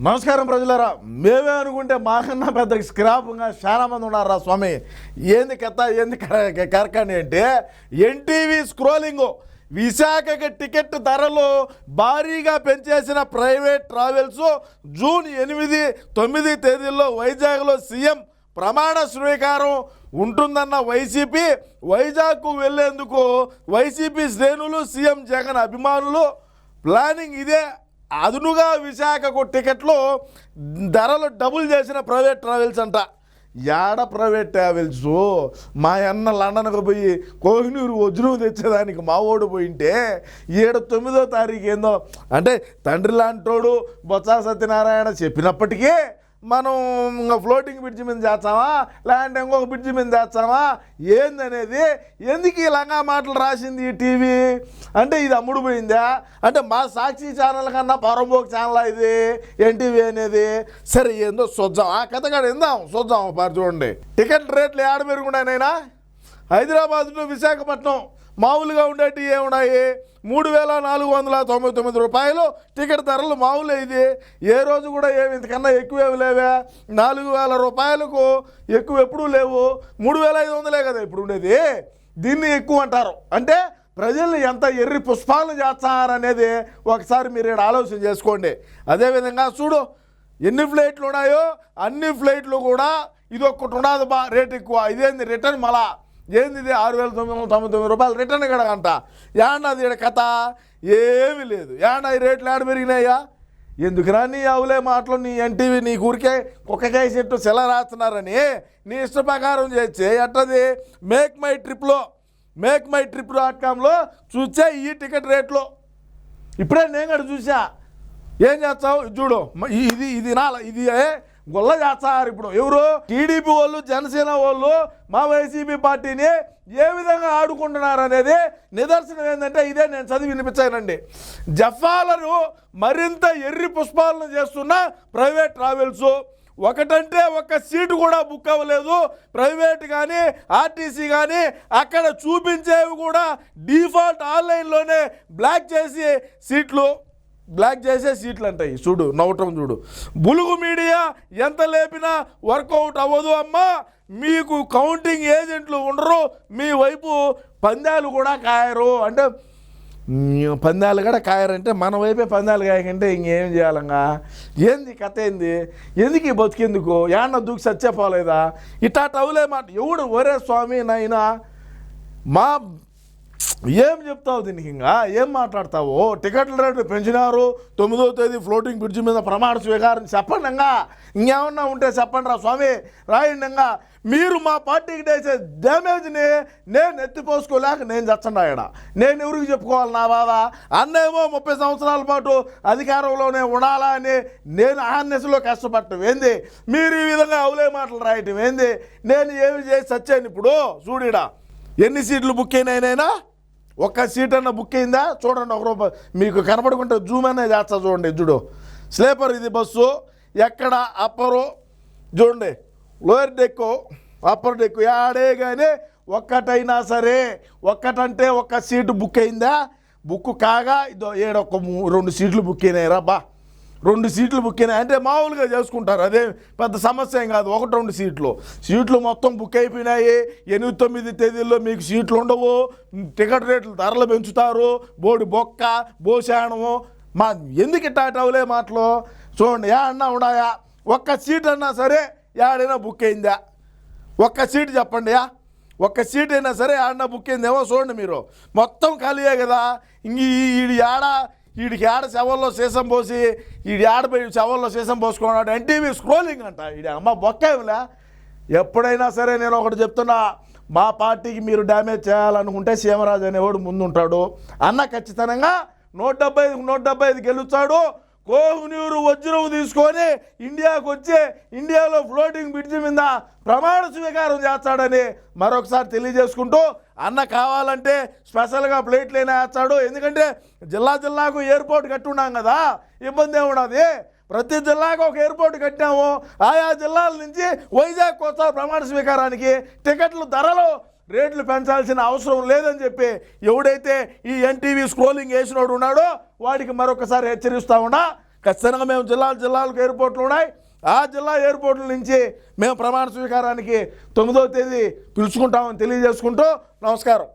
నమస్కారం ప్రజలారా. మేమే అనుకుంటే మాకన్నా పెద్ద స్క్రాప్గా చాలా మంది ఉన్నారా స్వామి. ఏంది కథ ఏంది కర- అంటే ఎన్టీవీ స్క్రోలింగ్. విశాఖకి టికెట్ ధరలు భారీగా పెంచేసిన ప్రైవేట్ ట్రావెల్స్ జూన్ ఎనిమిది తొమ్మిది తేదీల్లో వైజాగ్లో సీఎం ప్రమాణ స్వీకారం ఉంటుందన్న వైసీపీ వైజాగ్కు వెళ్ళేందుకు వైసీపీ శ్రేణులు సీఎం జగన్ అభిమానులు ప్లానింగ్ ఇదే. అదునుగా విశాఖకు టికెట్లు ధరలు డబుల్ చేసిన ప్రైవేట్ ట్రావెల్స్ అంట. యాడ ప్రైవేట్ ట్రావెల్స్? మా అన్న లండన్కు పోయి కోహినూరు వజ్రం తెచ్చేదానికి మా ఓడు పోయింటే ఏడు తొమ్మిదో తారీఖు ఏందో? అంటే తండ్రి లాంటోడు బొత్స సత్యనారాయణ చెప్పినప్పటికీ మనం ఇంకా ఫ్లోటింగ్ బ్రిడ్జ్ మీద చేస్తామా? లేదంటే ఇంకొక బ్రిడ్జ్ మీద చేస్తామా? ఏందనేది? ఎందుకు ఇలాగా మాటలు రాసింది ఈ టీవీ? అంటే ఇది అమ్ముడుపోయిందా అంటే మా సాక్షి ఛానల్ కన్నా పరంబోక్ ఛానల్ ఇది? ఎన్టీవీ అనేది? సరే ఏందో చూద్దాం. ఆ కథ కాడ ఇందాం చూద్దాం పారు చూడండి. టికెట్ రేట్లు ఏడ పెరుగున్నాయినైనా హైదరాబాద్ విశాఖపట్నం. మామూలుగా ఉండేటివి ఏమున్నాయి? మూడు వేల నాలుగు వందల తొంభై తొమ్మిది రూపాయలు. టికెట్ ధరలు మామూలు ఇది. ఏ రోజు కూడా ఏమి ఇంతకన్నా ఎక్కువేమి లేవే? నాలుగు వేల రూపాయలకు ఎక్కువ ఎప్పుడూ లేవు. మూడు వేల ఐదు వందలే కదా ఇప్పుడు ఉండేది. దీన్ని ఎక్కువ అంటారు. అంటే ప్రజల్ని ఎంత ఎర్రి పుష్పాలను చేస్తారనేది ఒకసారి మీరు ఇక్కడ ఆలోచన చేసుకోండి. అదేవిధంగా చూడు ఎన్ని ఫ్లైట్లు ఉన్నాయో అన్ని ఫ్లైట్లు కూడా ఇది ఒక్కటి ఉండదు బా రేట్ ఎక్కువ. ఇదేంది రిటర్న్ మళ్ళా? ఏంది ఇది ఆరు వేల తొమ్మిది వందల తొంభై తొమ్మిది రూపాయలు రిటర్న్ ఇక్కడ అంట యాండది ఇక్కడ కథ? ఏమీ లేదు. యాండ ఈ రేట్లు ఏడ పెరిగినాయా? ఎందుకురా నీ అవులే మాటలు నీ ఎన్టీవీ నీ ఊరికే కుక్కకాయ చెట్టు సెల రాస్తున్నారని నీ ఇష్ట ప్రకారం చేస్తే ఎట్టది? మేక్ మై ట్రిప్లో మేక్ మై ట్రిప్ డాట్ కామ్లో చూసే ఈ టికెట్ రేట్లు. ఇప్పుడే నేను కూడా చూసా. ఏం చేస్తావు? చూడు ఇది ఇది నాల ఇది గొల్ల చేస్తారు ఇప్పుడు. ఎవరు? టీడీపీ వాళ్ళు జనసేన వాళ్ళు మా వైసీపీ పార్టీని ఏ విధంగా ఆడుకుంటున్నారు అనేది నిదర్శనం ఏంటంటే ఇదే నేను చదివి వినిపించానండి. జఫాలను మరింత ఎర్రి పుష్పాలను చేస్తున్న ప్రైవేట్ ట్రావెల్స్ ఒకటంటే ఒక సీటు కూడా బుక్ అవ్వలేదు. ప్రైవేట్ కానీ ఆర్టీసీ కానీ అక్కడ చూపించేవి కూడా డిఫాల్ట్ ఆన్లైన్లోనే బ్లాక్ చేసి సీట్లు. బ్లాక్ చేసే సీట్లు అంటాయి చూడు నవ్వటం చూడు. బులుగు మీడియా ఎంత లేపినా వర్కౌట్ అవ్వదు అమ్మా. మీకు కౌంటింగ్ ఏజెంట్లు ఉండరు. మీ వైపు పందాలు కూడా కాయరు. అంటే పందాలు కూడా కాయరంటే మన వైపే పందాలు కాయకంటే ఇంకేం చేయాలంగా? ఏంది కథ ఏంది? ఎందుకు ఈ బతికెందుకు? యాన్న దూకి పోలేదా ఇట్టా టవులే మాట. ఎవడు ఒరే స్వామి నాయనా? మా ఏం చెప్తావు దీనికి ఇంకా? ఏం మాట్లాడతావు? టికెట్ల రేట్లు పెంచినారు. తొమ్మిదో తేదీ ఫ్లోటింగ్ బ్రిడ్జ్ మీద ప్రమాణ స్వీకారం. చెప్పండి ఇంకా. ఇంకేమన్నా ఉంటే చెప్పండి రా స్వామి. రాయండి ఇంకా. మీరు మా పార్టీకి చేసే డ్యామేజ్ని నేను ఎత్తిపోసుకోలేక నేను చచ్చండి ఆయన నేను ఎవరికి చెప్పుకోవాలి నా బాధ? అన్నేమో ముప్పై సంవత్సరాల పాటు అధికారంలోనే ఉండాలా అని నేను ఆహ్నెస్లో కష్టపడటం ఏంది? మీరు ఈ విధంగా అవులే మాటలు రాయటం ఏంది? నేను ఏమి చేసి చచ్చాను ఇప్పుడు? చూడిడా ఎన్ని సీట్లు బుక్ అయినాయినైనా ఒక్క సీట్ అన్న బుక్ అయిందా? చూడండి ఒక రూపాయి మీకు కనపడుకుంటే జూమ్ అనే చేస్తా చూడండి చూడు. స్లీపర్ ఇది బస్సు. ఎక్కడ? అప్పరు. చూడండి. లోయర్ డెక్కు అప్పర్ డెక్కు యాడే కానీ ఒక్కటైనా సరే ఒక్కటంటే ఒక్క సీటు బుక్ అయిందా? బుక్ కాగా ఇదో ఏడొక్క మూ- రెండు సీట్లు బుక్ అయినాయి రా బా. రెండు సీట్లు బుక్ అయినాయి. అంటే మామూలుగా చేసుకుంటారు. అదే పెద్ద సమస్య ఏం కాదు. ఒకటి రెండు సీట్లు. సీట్లు మొత్తం బుక్ అయిపోయినాయి. ఎనిమిది తొమ్మిది తేదీల్లో మీకు సీట్లు ఉండవు. టికెట్ రేట్లు ధరలు పెంచుతారు. బోడి బొక్క బోశాణము. మా ఎందుకు ఇట్టా అవులే మాటలు? చూడండి యా అన్నా ఉన్నాయా ఒక్క సీట్ అన్నా సరే యాడైనా బుక్ అయిందా? ఒక్క సీట్ చెప్పండి యా. ఒక్క సీట్ అయినా సరే యాడన్నా బుక్ అయిందేమో చూడండి మీరు. మొత్తం ఖాళీయే కదా. ఇంక ఈ- ఈడి ఆడ వీడికి ఆడ శవల్లో సీసం పోసి వీడి ఆడపోయి శవల్లో సీసం పోసుకున్నాడు ఎన్టీవీ స్క్రోలింగ్ అంట. వీడి అమ్మ బొక్కేమిలే ఎప్పుడైనా సరే నేను ఒకటి చెప్తున్నా మా పార్టీకి మీరు డ్యామేజ్ చేయాలనుకుంటే సీమరాజు అనేవాడు ముందుంటాడు. అన్న ఖచ్చితంగా నూట డెబ్బై ఐదు నూట డెబ్బై ఐదు గెలుస్తాడు. కోహ్నూరు వజ్రం తీసుకొని ఇండియాకు వచ్చి ఇండియాలో ఫ్లోటింగ్ బ్రిడ్జ్ మీద ప్రమాణ స్వీకారం చేస్తాడని మరొకసారి తెలియజేసుకుంటూ అన్న కావాలంటే స్పెషల్గా ప్లేట్లైనా వేస్తాడు. ఎందుకంటే జిల్లా జిల్లాకు ఎయిర్పోర్ట్ కట్టున్నాం కదా ఇబ్బంది ఏమున్నది ప్రతి జిల్లాకు ఒక ఎయిర్పోర్ట్ కట్టాము ఆయా జిల్లాల నుంచి వైజాగ్ కోసం ప్రమాణ స్వీకారానికి టికెట్లు ధరలు రేట్లు పెంచాల్సిన అవసరం లేదని చెప్పి ఎవడైతే ఈ ఎన్టీవీ స్క్రోలింగ్ వేసినోడు ఉన్నాడో వాడికి మరొకసారి హెచ్చరిస్తా ఉన్నా ఖచ్చితంగా మేము జిల్లాలు జిల్లాలకు ఎయిర్పోర్ట్లు ఉన్నాయి. ఆ జిల్లా ఎయిర్పోర్ట్ల నుంచి మేము ప్రమాణ స్వీకారానికి తొమ్మిదవ తేదీ పిలుచుకుంటామని తెలియజేసుకుంటూ నమస్కారం.